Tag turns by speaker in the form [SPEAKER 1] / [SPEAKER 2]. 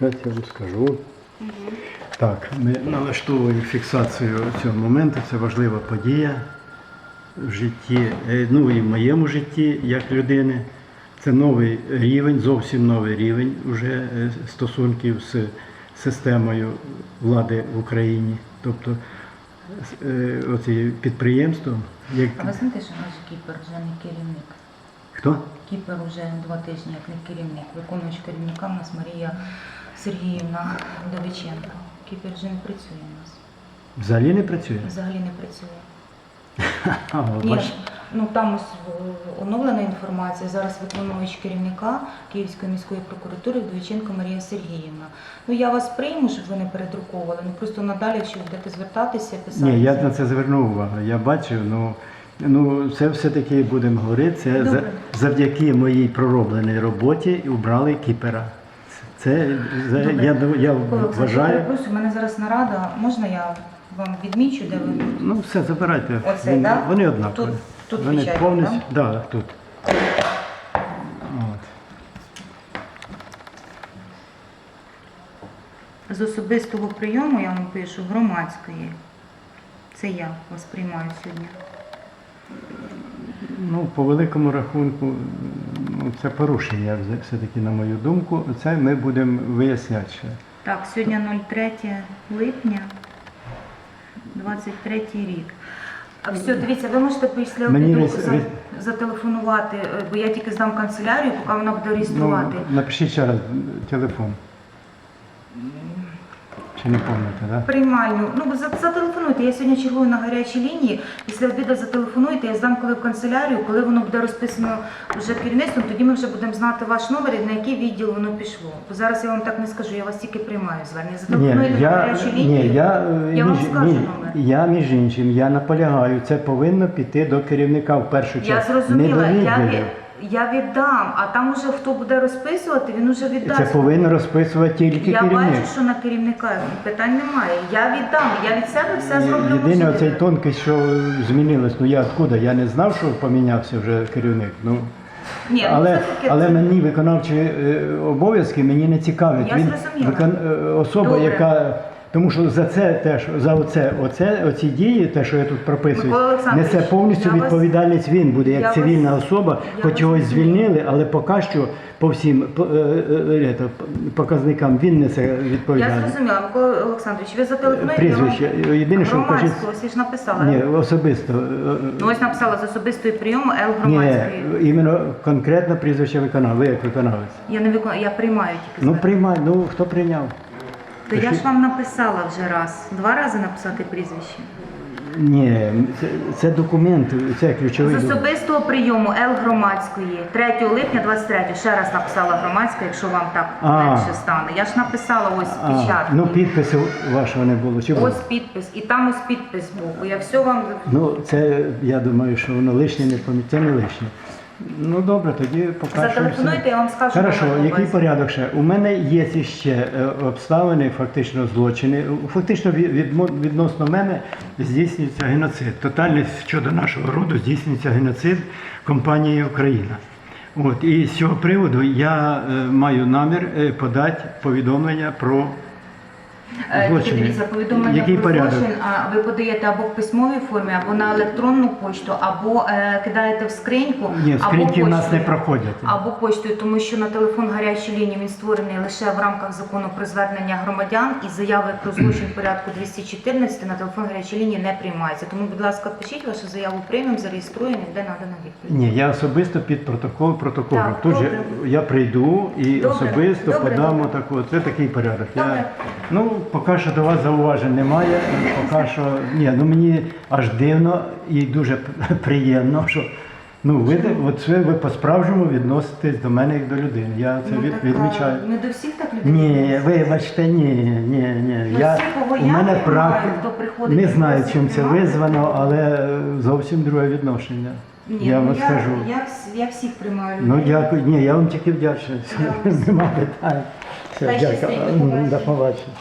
[SPEAKER 1] Зараз я вам скажу. Так, ми налаштовуємо фіксацію цього моменту. Це важлива подія в житті, е, ну і в моєму житті як людини. Це новий рівень, зовсім новий рівень уже е, стосунків з системою влади в Україні. Тобто е, оці підприємство, як
[SPEAKER 2] А ви знаєте, що наш Кіпер вже не керівник?
[SPEAKER 1] хто?
[SPEAKER 2] Кіпер вже два тижні як не керівник. Виконуючи керівника в нас Марія Сергіївна Довиченко. Кіпер вже не працює у нас.
[SPEAKER 1] Взагалі не працює?
[SPEAKER 2] Взагалі не працює. Ні, ну там ось е, оновлена інформація. Зараз виконуючи керівника Київської міської прокуратури Вдовиченко Марія Сергіївна. Ну я вас прийму, щоб ви не передрукували. Ну просто надалі, якщо будете звертатися, писати.
[SPEAKER 1] Ні, я на це звернув увагу. Я бачив, ну, ну це все-таки будемо говорити. Це за,
[SPEAKER 2] Добре.
[SPEAKER 1] завдяки моїй проробленій роботі убрали кіпера. Це
[SPEAKER 2] Добре.
[SPEAKER 1] я, я вважаю.
[SPEAKER 2] перепрошую, у мене зараз нарада. Можна я вам відмічу, де ви
[SPEAKER 1] Ну все, забирайте.
[SPEAKER 2] Оцей,
[SPEAKER 1] Вони-
[SPEAKER 2] да?
[SPEAKER 1] Вони однакові.
[SPEAKER 2] Тут- тут
[SPEAKER 1] Вони
[SPEAKER 2] печать,
[SPEAKER 1] повністю. Да? тут. От.
[SPEAKER 2] з особистого прийому, я вам пишу, громадської. Це я вас приймаю сьогодні.
[SPEAKER 1] Ну, по великому рахунку, ну, це порушення, все- все-таки, на мою думку. Це ми будемо виясняти ще.
[SPEAKER 2] Так, сьогодні 03 липня, 23 рік. А все, дивіться, ви можете після
[SPEAKER 1] Мені
[SPEAKER 2] обіду за-
[SPEAKER 1] рес-
[SPEAKER 2] зателефонувати, е, бо я тільки здам канцелярію, поки вона буде
[SPEAKER 1] Ну,
[SPEAKER 2] реєструвати.
[SPEAKER 1] напишіть ще раз телефон. Чи не пам'ятаєте, так?
[SPEAKER 2] Приймальню. Ну, за- зателефонуйте. Я сьогодні чергую на гарячій лінії. Після обіду зателефонуйте, я здам коли в канцелярію, коли воно буде розписано вже керівництвом, тоді ми вже будемо знати ваш номер і на який відділ воно пішло. Бо зараз я вам так не скажу, я вас тільки приймаю звернення. Зателефонуйте на
[SPEAKER 1] я,
[SPEAKER 2] гарячу лінію.
[SPEAKER 1] ні, я, е,
[SPEAKER 2] Я вам скажу номер.
[SPEAKER 1] я між іншим, я наполягаю, це повинно піти до керівника в першу
[SPEAKER 2] Я
[SPEAKER 1] чергу.
[SPEAKER 2] зрозуміла,
[SPEAKER 1] не до
[SPEAKER 2] я,
[SPEAKER 1] відділів.
[SPEAKER 2] від- я віддам, а там уже хто буде розписувати, він уже віддасть.
[SPEAKER 1] Це повинно розписувати тільки
[SPEAKER 2] я
[SPEAKER 1] керівник.
[SPEAKER 2] бачу, що на керівника питань немає. Я віддам, я від себе все зроблю.
[SPEAKER 1] Єдине оцей тонкість, що змінилось, ну я откуда? Я не знав, що помінявся вже керівник. Ну,
[SPEAKER 2] Ні, ну,
[SPEAKER 1] але,
[SPEAKER 2] це таке,
[SPEAKER 1] але мені виконавчі е, обов'язки мені не цікавлять.
[SPEAKER 2] Я
[SPEAKER 1] Він
[SPEAKER 2] зрозуміла.
[SPEAKER 1] викон- е, особа,
[SPEAKER 2] Добре.
[SPEAKER 1] яка. Тому що за це теж за оце, оце, оці дії, те, що я тут прописую,
[SPEAKER 2] Микола Олександрович,
[SPEAKER 1] несе повністю
[SPEAKER 2] я вас-
[SPEAKER 1] відповідальність. Він буде як
[SPEAKER 2] я
[SPEAKER 1] цивільна
[SPEAKER 2] вас-
[SPEAKER 1] особа,
[SPEAKER 2] я
[SPEAKER 1] хоч
[SPEAKER 2] вас
[SPEAKER 1] його
[SPEAKER 2] розумію.
[SPEAKER 1] звільнили, але поки що по всім по- е, е, е, то, показникам він несе
[SPEAKER 2] Я
[SPEAKER 1] відповідальність.
[SPEAKER 2] зрозуміла, Микола Олександрович, ви зателефонуєте.
[SPEAKER 1] Прізвище. Єдине, що вкажіть.
[SPEAKER 2] Громадського, ось ж написала.
[SPEAKER 1] Ні, особисто. е,
[SPEAKER 2] Ну ось написала з особистої прийому Л
[SPEAKER 1] Ні,
[SPEAKER 2] громадської.
[SPEAKER 1] іменно конкретно прізвище виконав. Ви як виконавець.
[SPEAKER 2] Я не виконую, я приймаю тільки
[SPEAKER 1] Ну
[SPEAKER 2] звернення.
[SPEAKER 1] приймай, ну хто прийняв?
[SPEAKER 2] То я ж вам написала вже раз. Два рази написати прізвище.
[SPEAKER 1] Ні, це, це документ, це ключовий
[SPEAKER 2] З
[SPEAKER 1] документ.
[SPEAKER 2] особистого прийому Л громадської 3 липня 23 ще раз написала громадська, якщо вам так
[SPEAKER 1] А.
[SPEAKER 2] менше стане. Я ж написала ось
[SPEAKER 1] А,
[SPEAKER 2] печатку.
[SPEAKER 1] ну підпису вашого не було. Чи було?
[SPEAKER 2] Ось підпис, і там ось підпис був. Я все вам
[SPEAKER 1] Ну це я думаю, що воно лишнє не пам'ятає. Це не лишнє. Ну добре, тоді покращуємо.
[SPEAKER 2] зателефонуйте, я вам скажу.
[SPEAKER 1] Хорошо, який порядок ще? У мене є ще е, обставини, фактично злочини. Фактично від- відносно мене здійснюється геноцид. Тотальний щодо нашого роду здійснюється геноцид компанії Україна. От і з цього приводу я е, маю намір е, подати повідомлення про злочини.
[SPEAKER 2] Дивіться, повідомлення
[SPEAKER 1] Який
[SPEAKER 2] про
[SPEAKER 1] порядок?
[SPEAKER 2] злочин, а ви подаєте або в письмовій формі, або на електронну почту, або е, кидаєте в скриньку,
[SPEAKER 1] Ні,
[SPEAKER 2] або
[SPEAKER 1] скриньки в нас не
[SPEAKER 2] почтою.
[SPEAKER 1] проходять.
[SPEAKER 2] Або почтою, тому що на телефон гарячої лінії він створений лише в рамках закону про звернення громадян і заяви про злочин порядку 214 на телефон гарячої лінії не приймається. Тому, будь ласка, пишіть вашу заяву, приймемо, зареєструємо, буде надана відповідь.
[SPEAKER 1] Ні, я особисто під протокол протоколу.
[SPEAKER 2] Так,
[SPEAKER 1] Тут же
[SPEAKER 2] добре.
[SPEAKER 1] я прийду і
[SPEAKER 2] Добре,
[SPEAKER 1] особисто
[SPEAKER 2] добре,
[SPEAKER 1] подам
[SPEAKER 2] добре.
[SPEAKER 1] отаку. Це такий порядок.
[SPEAKER 2] Добре.
[SPEAKER 1] Ну, поки що до вас зауважень немає. Поки що ні, ну мені аж дивно і дуже приємно, що ну ви, от це ви по-справжньому відноситесь до мене як до людини. Я це
[SPEAKER 2] Ну,
[SPEAKER 1] від,
[SPEAKER 2] так,
[SPEAKER 1] відмічаю.
[SPEAKER 2] Ми до всіх так людей.
[SPEAKER 1] Ні, вибачте, ні, ні, ні.
[SPEAKER 2] Ну,
[SPEAKER 1] Я, у мене практика. Не знаю, чим це визвано, але зовсім друге відношення.
[SPEAKER 2] Ні,
[SPEAKER 1] я
[SPEAKER 2] ну,
[SPEAKER 1] вам
[SPEAKER 2] я,
[SPEAKER 1] скажу.
[SPEAKER 2] Я, я всіх приймаю.
[SPEAKER 1] Ну дякую. Ні, я вам тільки вдячний. Нема питань. Все, дякую.
[SPEAKER 2] до
[SPEAKER 1] побачення.